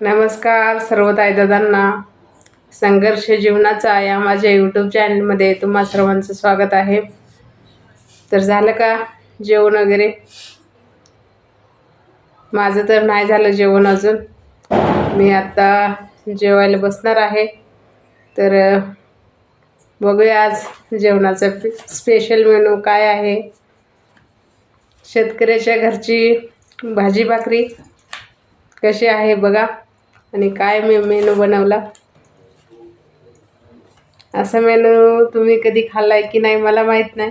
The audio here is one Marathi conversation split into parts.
नमस्कार सर्व दादांना संघर्ष जीवनाचा या माझ्या यूट्यूब चॅनलमध्ये तुम्हा सर्वांचं स्वागत आहे. तर झालं का जेवण वगैरे? माझं तर नाही झालं जेवण अजून. मी आत्ता जेवायला बसणार आहे. तर बघूया आज जेवणाचा स्पेशल मेनू काय आहे. शेतकऱ्याच्या घरची भाजी भाकरी कशी आहे बघा. आणि काय मी मेनू बनवला? असा मेनू तुम्ही कधी खाल्लाय की नाही मला माहीत नाही.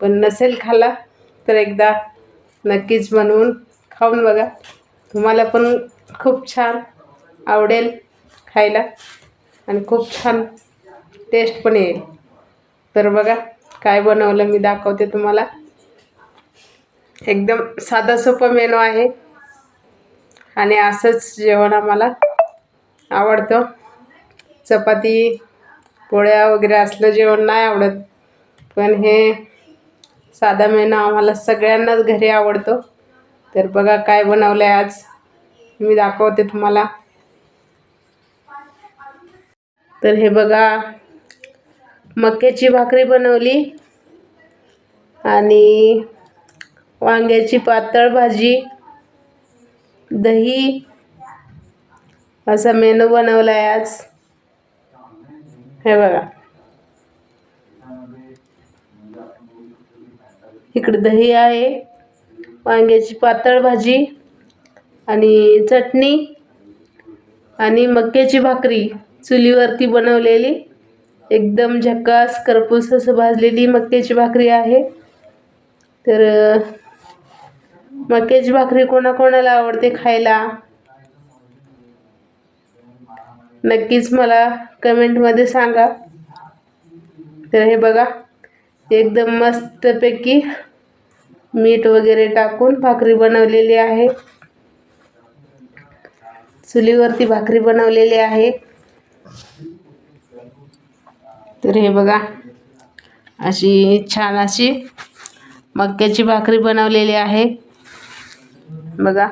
पण नसेल खाल्ला तर एकदा नक्कीच बनवून खाऊन बघा. तुम्हाला पण खूप छान आवडेल खायला आणि खूप छान टेस्ट पण येईल. तर बघा काय बनवलं मी दाखवते तुम्हाला. एकदम साधा सोपा मेनू आहे. आणि असंच जेवण आम्हाला आवडतं. चपाती पोळ्या वगैरे असलं जेवण नाही आवडत. पण हे साधा मेनू आम्हाला सगळ्यांनाच घरी आवडतो. तर बघा काय बनवलं आहे आज. मी दाखवते तुम्हाला. तर हे बघा मक्याची भाकरी बनवली आणि वांग्याची पातळ भाजी. दही असा मेनू बनवला आहे आज. हे बघा. इकडे दही आहे वांग्याची पातळ भाजी आणि चटणी आणि मक्याची भाकरी चुलीवरती बनवलेली. एकदम झकास करपूस असं भाजलेली मक्याची भाकरी आहे. तर मक्याची भाकरी कोणाकोणाला आवडते खायला? नक्कीच मला कमेंटमध्ये सांगा. तर हे बघा एकदम मस्तपैकी मीठ वगैरे टाकून भाकरी बनवलेली आहे. चुलीवरती भाकरी बनवलेली आहे. तर हे बघा अशी छान अशी मक्याची भाकरी बनवलेली आहे. बघा.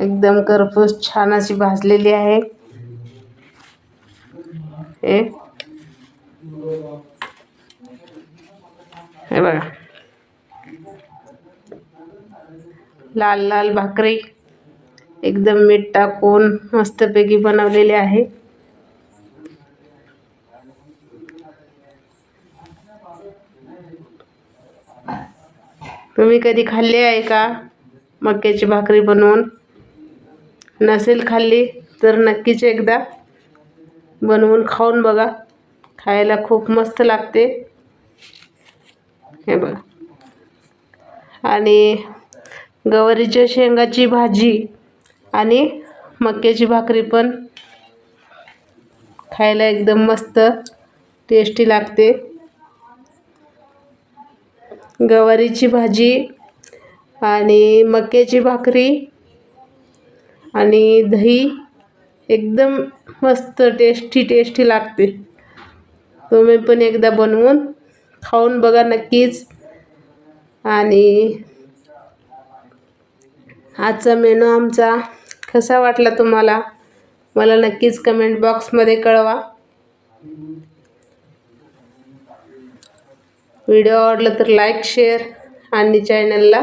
एकदम करपूस छान अशी भाजलेली आहे. हे बघा. लाल लाल भाकरी. एकदम मीठ टाकून मस्तपैकी बनवलेली आहे. तुम्ही कधी खाल्ले आहे का? मक्याची भाकरी बनवून. नसेल खाल्ली तर नक्कीच एकदा बनवून खाऊन बघा. खायला खूप मस्त लागते. हे बघा. आणि गवारीच्या शेंगाची भाजी आणि मक्याची भाकरी पण खायला एकदम मस्त टेस्टी लागते. गवारीची भाजी आणि मक्याची भाकरी आणि दही एकदम मस्त टेस्टी टेस्टी लागते. तुम्ही पण एकदा बनवून खाऊन बघा नक्कीच. आणि आजचा मेनू आमचा कसा वाटला तुम्हाला? मला नक्कीच कमेंट बॉक्समध्ये कळवा. व्हिडिओ आवडला तर लाईक शेअर आणि चॅनलला